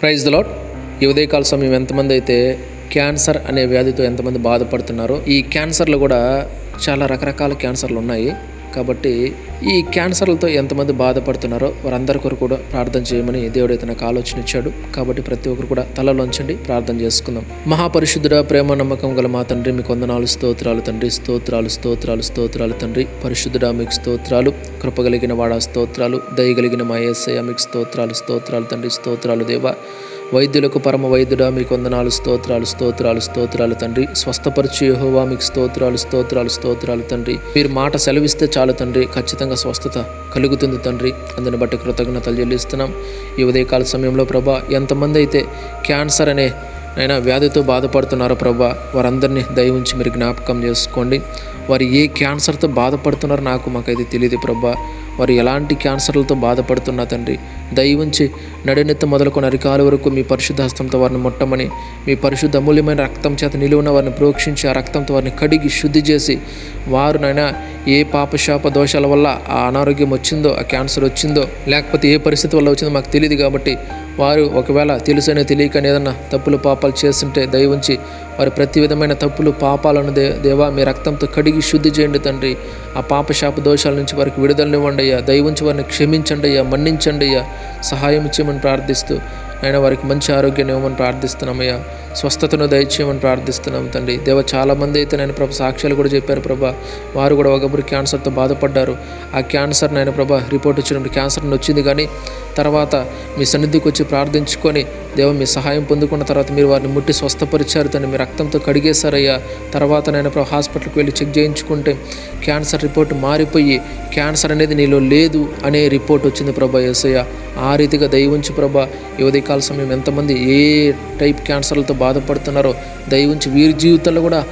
Praise the lot ఈ ఉదయకాల సమయం ఎంతమంది అయితే క్యాన్సర్ అనే వ్యాధితో ఎంతమంది బాధపడుతున్నారో ఈ క్యాన్సర్లు కూడా చాలా రకరకాల క్యాన్సర్లు ఉన్నాయి. కాబట్టి ఈ క్యాన్సర్లతో ఎంతమంది బాధపడుతున్నారో వారందరి కొరకు కూడా ప్రార్థన చేయమని దేవుడైతే నాకు ఆలోచన ఇచ్చాడు. కాబట్టి ప్రతి ఒక్కరు కూడా తలలోంచండి ప్రార్థన చేసుకుందాం. మహాపరిశుద్ధుడ ప్రేమ నమ్మకం గల మా తండ్రి మీకు వందనాలు స్తోత్రాలు తండ్రి స్తోత్రాలు స్తోత్రాలు స్తోత్రాలు తండ్రి. పరిశుద్ధుడ మీకు స్తోత్రాలు కృపగలిగిన వాడా స్తోత్రాలు దయగలిగిన మా ఏసయ్య మీకు స్తోత్రాలు స్తోత్రాలు తండ్రి స్తోత్రాలు దేవా. వైద్యులకు పరమ వైద్యుడా మీకు వందనాలు స్తోత్రాలు స్తోత్రాలు స్తోత్రాలు తండ్రి. స్వస్థపరిచి యహోవా మీకు స్తోత్రాలు స్తోత్రాలు స్తోత్రాలు తండ్రి. మీరు మాట సెలవిస్తే చాలు తండ్రి. ఖచ్చితంగా స్వస్థత కలుగుతుంది తండ్రి. అందుని బట్టి కృతజ్ఞతలు చెల్లిస్తున్నాం. ఈ ఉదయకాల సమయంలో ప్రభా ఎంతమంది అయితే క్యాన్సర్ అనే నైనా వ్యాధితో బాధపడుతున్నారో ప్రభా వారందరినీ దయ ఉంచి మీరు జ్ఞాపకం చేసుకోండి. వారు ఏ క్యాన్సర్తో బాధపడుతున్నారో నాకు మాకైతే తెలియదు ప్రభా. వారు ఎలాంటి క్యాన్సర్లతో బాధపడుతున్నా తండ్రి దయ ఉంచి నడినెత్త మొదలుకొని అరికాల వరకు మీ పరిశుద్ధ హస్తంతో వారిని ముట్టమని మీ పరిశుద్ధ అమూల్యమైన రక్తం చేత నిలువున వారిని ప్రోక్షించి ఆ రక్తంతో వారిని కడిగి శుద్ధి చేసి వారు నైనా ఏ పాపశాప దోషాల వల్ల ఆ అనారోగ్యం వచ్చిందో ఆ క్యాన్సర్ వచ్చిందో లేకపోతే ఏ పరిస్థితి వల్ల వచ్చిందో మాకు తెలియదు కాబట్టి వారు ఒకవేళ తెలుసనే తెలియక ఏదన్నా తప్పులు పాపాలు చేస్తుంటే దయవుంచి వారి ప్రతి విధమైన తప్పులు పాపాలను దే దేవా మీ రక్తంతో కడిగి శుద్ధి చేయండి తండ్రి. ఆ పాపశాప దోషాల నుంచి వారికి విడుదలనివ్వండి అయ్యా. దయవుంచి వారిని క్షమించండి అయ్యా మన్నించండి అయ్యా. సహాయం చేయమని ప్రార్థిస్తూ ఆయన వారికి మంచి ఆరోగ్యాన్ని ఇవ్వమని ప్రార్థిస్తున్నామయ్యా. స్వస్థతను దయచేయమని ప్రార్థిస్తున్నాం తండ్రి. దేవ చాలామంది అయితే నేను ప్రభ సాక్ష్యాలు కూడా చెప్పారు ప్రభా. వారు కూడా ఒకప్పుడు క్యాన్సర్తో బాధపడ్డారు. ఆ క్యాన్సర్ నాయన ప్రభా రిపోర్ట్ వచ్చినప్పుడు క్యాన్సర్ వచ్చింది కానీ తర్వాత మీ సన్నిధికి వచ్చి ప్రార్థించుకొని దేవ మీ సహాయం పొందుకున్న తర్వాత మీరు వారిని ముట్టి స్వస్థపరిచారు. తండ్రి మీ రక్తంతో కడిగేశారయ్యా. తర్వాత నేను ప్రభు హాస్పిటల్కి వెళ్ళి చెక్ చేయించుకుంటే క్యాన్సర్ రిపోర్ట్ మారిపోయి క్యాన్సర్ అనేది నీలో లేదు అనే రిపోర్ట్ వచ్చింది ప్రభా యేసయ్య. ఆ రీతిగా దయవుంచి ప్రభా యువతి కాల సమయం ఎంతమంది ఏ టైప్ క్యాన్సర్లతో బాధపడుతున్నారో దయ ఉంచి వీరి జీవితంలో కూడా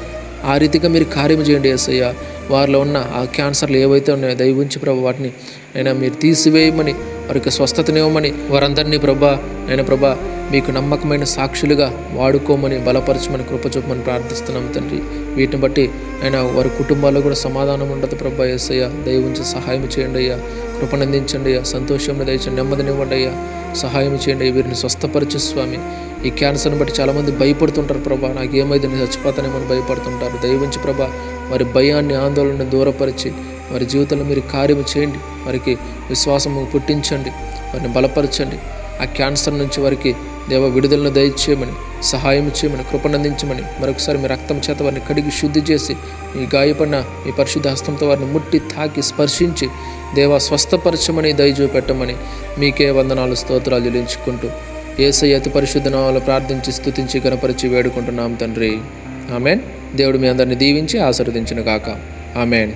ఆ రీతిగా మీరు కార్యం చేయండి యేసయ్య. వారిలో ఉన్న ఆ క్యాన్సర్లు ఏవైతే ఉన్నాయో దయవుంచి ప్రభా వాటిని అయినా మీరు తీసివేయమని వారికి స్వస్థతనివ్వమని వారందరినీ ప్రభా నేను ప్రభా మీకు నమ్మకమైన సాక్షులుగా వాడుకోమని బలపరచమని కృపచూపమని ప్రార్థిస్తున్నాం తండ్రి. వీటిని బట్టి ఆయన వారి కుటుంబాల్లో కూడా సమాధానం ఉండదు ప్రభా యేసయ్య దయ ఉంచి సహాయం చేయండి అయ్యా. కృపనందించండి అయ్యా సంతోషం దయచండి నెమ్మదినివ్వండి అయ్యా. సహాయం చేయండి వీరిని స్వస్థపరచు స్వామి. ఈ క్యాన్సర్ని బట్టి చాలామంది భయపడుతుంటారు ప్రభా. నాకేమైంది నేను చచ్చిపోతానేమని భయపడుతుంటారు. దయవించి ప్రభా వారి భయాన్ని ఆందోళన దూరపరిచి వారి జీవితంలో మీరు కార్యము చేయండి. వారికి విశ్వాసము పుట్టించండి. వారిని బలపరచండి. ఆ క్యాన్సర్ నుంచి వారికి దేవ విడుదలను దయచేయమని సహాయం చేయమని కృపనందించమని మరొకసారి మీ రక్తం చేత వారిని కడిగి శుద్ధి చేసి మీ గాయపడిన మీ పరిశుద్ధ హస్తంతో వారిని ముట్టి తాకి స్పర్శించి దేవ స్వస్థపరచమని దయచూపెట్టమని మీకే వందనాలు స్తోత్రాలు చెల్లించుకుంటూ ఏసై అతి పరిశుద్ధ నామాలు ప్రార్థించి స్థుతించి గణపరిచి వేడుకుంటున్నాం తండ్రి. ఆమెన్. దేవుడు మీ అందరిని దీవించి ఆశీర్వదించిన కాక ఆమెన్.